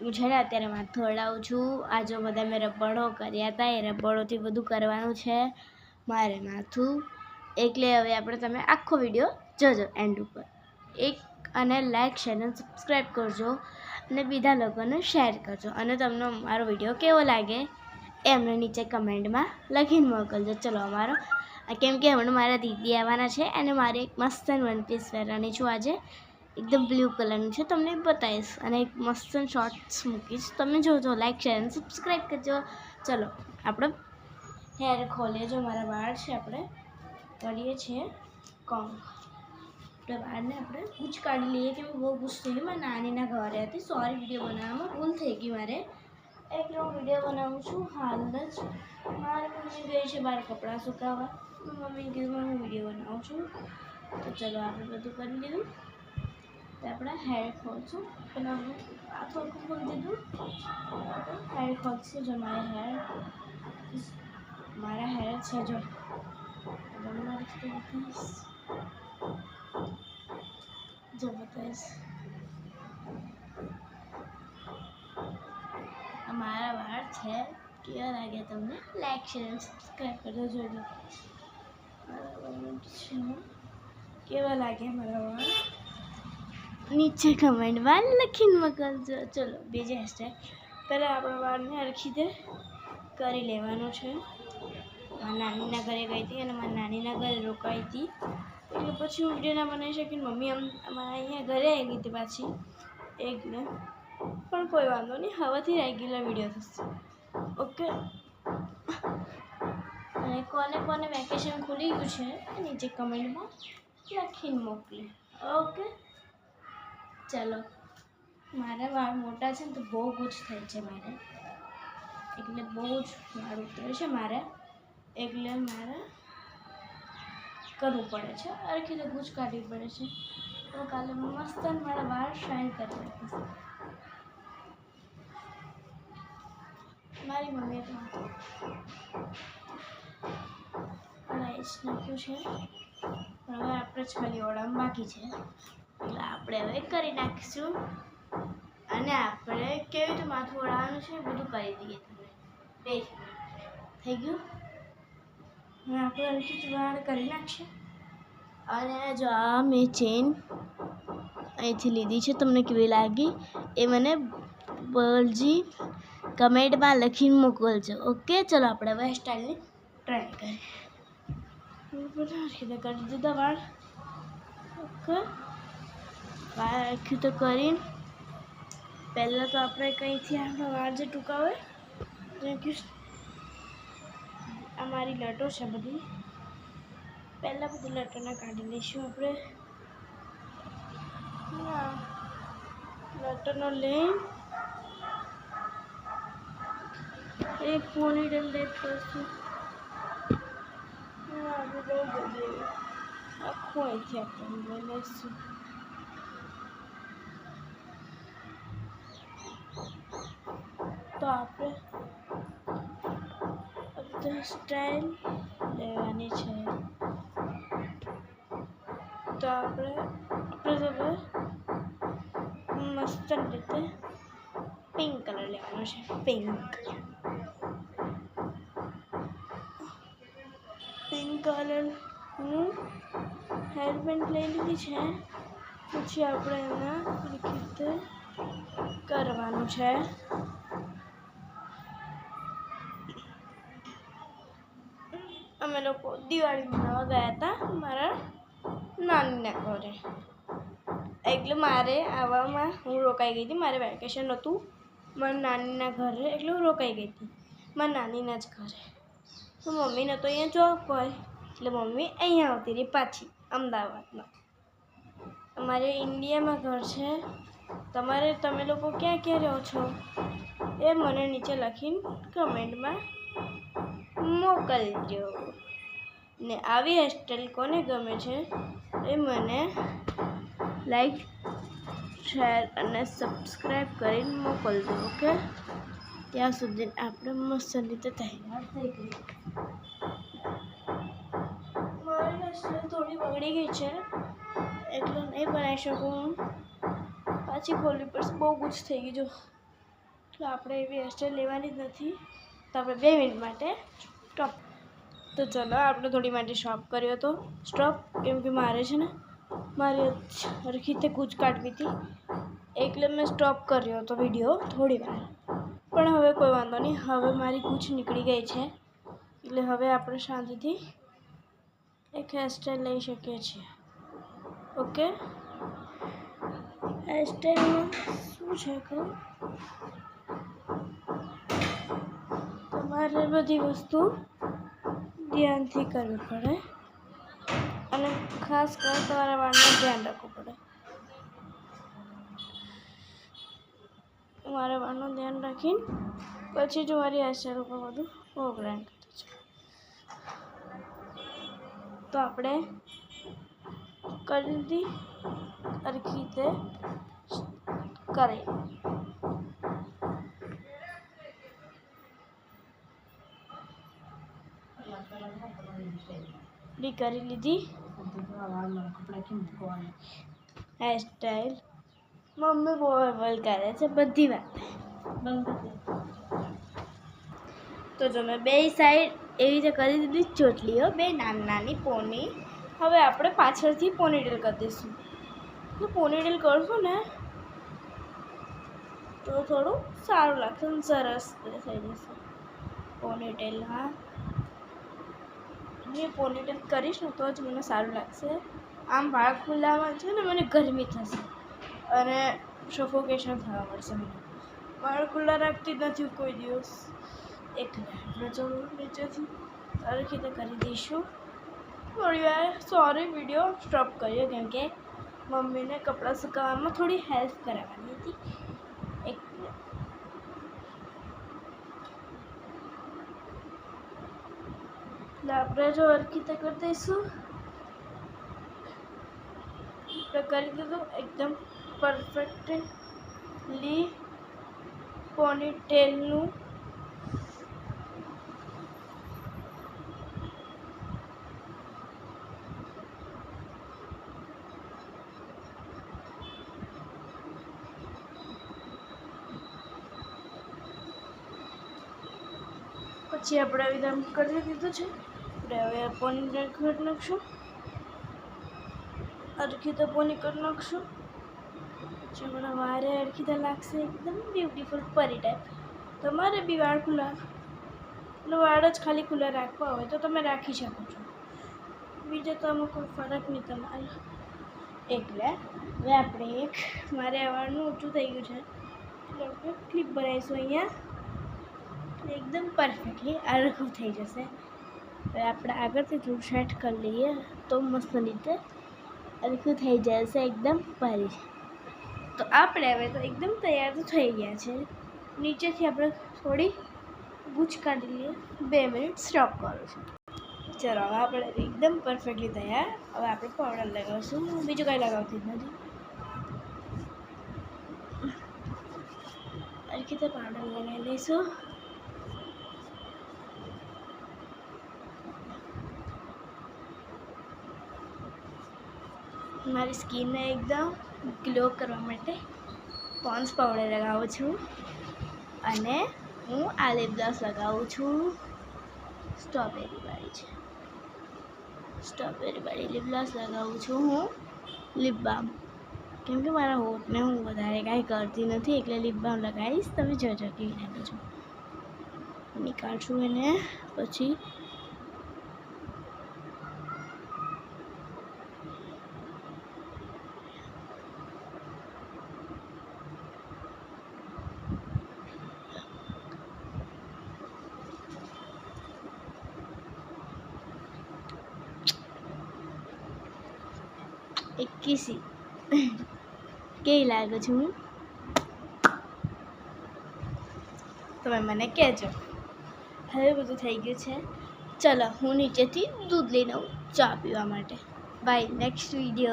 હું છે ને અત્યારે માથું અડાવું છું. આ બધા મેં રબડો કર્યા હતા એ રબડોથી બધું કરવાનું છે મારે માથું. એટલે હવે આપણે તમે આખો વીડિયો જોજો એન્ડ ઉપર. એક અને લાઈક શેર અને સબસ્ક્રાઈબ કરજો અને બીજા લોકોને શેર કરજો. અને તમને મારો વીડિયો કેવો લાગે એ અમને નીચે કમેન્ટમાં લખીને મોકલજો. ચલો અમારો. કેમ કે હમણાં મારા દીદી આવવાના છે અને મારે એક મસ્ત વન પીસ પહેરવાની છું આજે. એકદમ બ્લુ કલરનું છે, તમને બતાવીશ અને એક મસ્ત શોર્ટ્સ મૂકીશ. તમે જોજો લાઈક શેર અને સબસ્ક્રાઈબ કરજો. ચલો, આપણે હેર ખોલીએ જો મારા વાળ છે આપણે. કરીએ છીએ કોમ આપણે વાળને આપણે ગૂંચ કાઢી લઈએ કે બહુ ગૂંચ થઈ ગયું મારા નાનીના ઘરે હતી. સોરી વીડિયો બનાવવામાં ભૂલ થઈ ગઈ મારે. એટલે હું વીડિયો બનાવું છું, હાલ જ. મારી મમ્મી ગઈ છે બહાર કપડાં સુકાવવા મમ્મીને કીધું હું વીડિયો બનાવું છું. તો ચલો, આપણે બધું કરી તો આપણે હેર ખોલશું પેલા આ થોડું ખોલી દીધું. હેર ખોલશું જો મારા હેર મારા હેર છે જો. જો બતાવીશ. આ મારા વાળ છે. કેવા લાગે તમને? લાઈક શેર સબસ્ક્રાઈબ કરજો જોઈ લો કેવા લાગે મારા વાળ? નીચે કમેન્ટમાં લખીને મોકલજો. ચલો, બીજી હેરસ્ટાઈલ પહેલાં આપણા વાળને હરખી દે કરી લેવાનું છે. મારા નાનીના ઘરે ગઈ હતી અને મારા નાનીના ઘરે રોકાઈ હતી. એટલે પછી હું વીડિયો ના બનાવી શકીને મમ્મી આમ અમારા અહીંયા ઘરે આવી ગઈ હતી પાછી. એકને પણ કોઈ વાંધો નહીં, હવેથી રેગ્યુલર વીડિયો થશે. ઓકે? અને કોને કોને વેકેશન ખુલી ગયું છે નીચે કમેન્ટમાં લખીને મોકલી. ઓકે? ચાલો. મારા વાળ મોટા છે ને તો બહુ ગુજ થાય છે મારે. એટલે બહુ જ વાળ ઉતરે છે મારે. એટલે મારે કરવું પડે છે. અરખી તો ગુજ કાઢવી પડે છે. તો કાલે મસ્ત મારા વાળ શાઇન કરી નાખીશ. મારી મમ્મીએ તો રાઈસ નાખ્યું છે. હવે આપણે જ ખાલી ઓળામ બાકી છે. એટલે આપણે હવે કરી નાખીશું. અને આપણે કેવી રીતે માથું ઓળાવવાનું છે બધું કરી દઈએ તમે. બે થઈ ગયું? હવે આપણે હલકી વાળ કરી નાખીએ. અને જો આ મેં ચેન અહીંથી લીધી છે તમને કેવી લાગી? એ મને બોલજી કમેન્ટમાં લખીને મોકલજો. ઓકે ચલો આપણે હવે સ્ટાઇલની ટ્રાય કરીએ. કરી દીધા વાળ. ઓકે. આખી તો કરીને. પહેલાં તો આપણે કંઈથી આપણા વાળ જે ટૂંકા હોય આ મારી લટો છે બધી. પહેલાં બધી લટોને કાઢી લઈશું આપણે. લટોનો લઈ એક પોનીટેલ લેટ કરશું. આપણે બહુ બધી આખું અહીંથી આપણે લઈ લઈશું. તો આપણે બધા સ્ટાઇલ લેવાની છે. તો આપણે આપણે મસ્ત રીતે પિંક કલર લેવાનો છે, પિંક. પિંક કલર હું હેર બેન્ડ લઈ લીધી છે. પછી આપણે એના રીતે કરવાનું છે. અમે લોકો દિવાળી મનાવવા ગયા હતા મારા નાનીના ઘરે. એટલે મારે આવવામાં હું રોકાઈ ગઈ હતી. મારે વેકેશન હતું મારા નાનીના ઘરે એટલે હું રોકાઈ ગઈ હતી. મારા નાનીના જ ઘરે. તો મમ્મીને તો અહીંયા જોબ હોય. એટલે મમ્મી અહીંયા આવતી રહી પાછી, અમદાવાદમાં. અમારે ઇન્ડિયામાં ઘર છે. તમારે, તમે લોકો ક્યાં ક્યાં રહો છો? એ મને નીચે લખીને કમેન્ટમાં મોકલજો. ને આવી હેરસ્ટાઈલ કોને ગમે છે એ મને લાઈક, શેર અને સબસ્ક્રાઈબ કરીને મોકલજો, ઓકે? ત્યાં સુધી આપણે મસ્ત રીતે તૈયાર થઈ ગઈ. મારી હેરસ્ટાઈલ થોડી બગડી ગઈ છે, એટલે નહીં બનાવી શકું પાછી ખોલવી પડશે બહુ ગુજ થઈ ગઈ જો આપણે એવી હેરસ્ટાઈલ લેવાની જ નથી. તો આપણે બે મિનિટ માટે તો ચલો, આપણે થોડી માટે સ્ટોપ કર્યો હતો. સ્ટોપ કેમ કે મારે છે ને, મારી સરખી રીતે કૂચ કાઢવી હતી. એટલે મેં સ્ટોપ કર્યો હતો વીડિયો થોડી વાર. પણ હવે કોઈ વાંધો નહીં, હવે મારી કૂચ નીકળી ગઈ છે. એટલે હવે આપણે શાંતિથી એક હેરસ્ટાઈલ લઈ શકીએ છીએ. ઓકે હેરસ્ટાઈલમાં શું છે કહું તમારે બધી વસ્તુ ધ્યાનથી કરવી પડે. અને ખાસ કરીને તમારા વાળનું ધ્યાન રાખવું પડે. મારા વાળનું ધ્યાન રાખીને પછી જ મારી હેરસ્ટાઈલ ઉપર બધું પ્રોગ્રામ કરતો છે તો આપણે કરી દીધી સરખી રીતે કરી ડી કરી લીધી. હેરસ્ટાઈલ મમ્મી બોલ કરે છે બધી વાત. તો જો મેં બે સાઈડ એવી રીતે કરી દીધી ચોટલીઓ બે નાની નાની પોની હવે આપણે પાછળથી પોનીટેલ કરી દઈશું. તો પોનીટેલ કરશું ને, તો થોડું સારું લાગશે સરસ થઈ જશે. પોનીટેલ હા. જે પોનીટેલ કરીશ ને તો જ મને સારું લાગશે. આમ વાળ ખુલ્લામાં છે ને મને ગરમી થશે. અને સફોકેશન થવા મળશે મને. વાળ ખુલ્લા રાખતી નથી કોઈ દિવસ. એટલે ચલો નીચેથી. સારી રીતે કરી દઈશું. થોડી વાર સોરી વીડિયો સ્ટોપ કર્યો કેમ કે મમ્મીને કપડાં સુકાવવામાં થોડી હેલ્પ કરાવવાની હતી એટલે એટલે આપણે જો હરખી રીતે કરી દઈશું આપણે કરી દીધું એકદમ પરફેક્ટલી પોની ટેલનું પછી આપણે આવી રીતે આમ કરી દીધું છે? આપણે હવે પોની કરી નાખશું. અડખી તો પોની કરી નાખશું. પછી આપણા વારે અડખી તો લાગશે એકદમ બ્યુટીફુલ પરી ટાઈપ તમારે બી વાળ ખુલ્લા એટલે વાળ જ ખાલી ખુલ્લા રાખવા હોય તો તમે રાખી શકો છો. બીજો તો અમુક ફરક નહીં તમારે. એટલે હવે આપણે એક મારે આ વાળનું ઊંચું થઈ ગયું છે. એટલે આપણે ક્લિપ બનાવીશું અહીંયા. એકદમ પરફેક્ટલી આરખું થઈ જશે. હવે આપણે આગળથી થોડું સેટ કરી લઈએ. તો મસ્ત રીતે આરખું થઈ જાય છે, એકદમ ભારી. તો આપણે હવે તો એકદમ તૈયાર તો થઈ ગયા છે. નીચેથી આપણે થોડી ગૂંચ કાઢી લઈએ. બે મિનિટ સ્ટોપ કરું છું. ચલો, હવે આપણે એકદમ પરફેક્ટલી તૈયાર. હવે આપણે પાવડર લગાવશું. બીજું કાંઈ લગાવતી નથી. હરખી તો પાવડર લગાવી લઈશું. મારી સ્કિનને એકદમ ગ્લો કરવા માટે પોન્સ પાવડર લગાવું છું. અને હું આ લિપ લગાવું છું. સ્ટ્રોબેરી વાળી છે. સ્ટ્રોબેરીવાળી વાળી લગાવું છું હું. લિપ બામ કેમ કે મારા હોઠને હું વધારે કાંઈ કરતી નથી, એટલે લિપ બામ લગાવીશ. તમે જોજો કેવી લાગે છે. નીકાળશું એને, પછી એક્કીસી કેવી લાગે છું હું? તમે મને કહેજો. હવે બધું થઈ ગયું છે. ચલો, હું નીચેથી દૂધ લઈને આવું, ચા પીવા માટે. By next video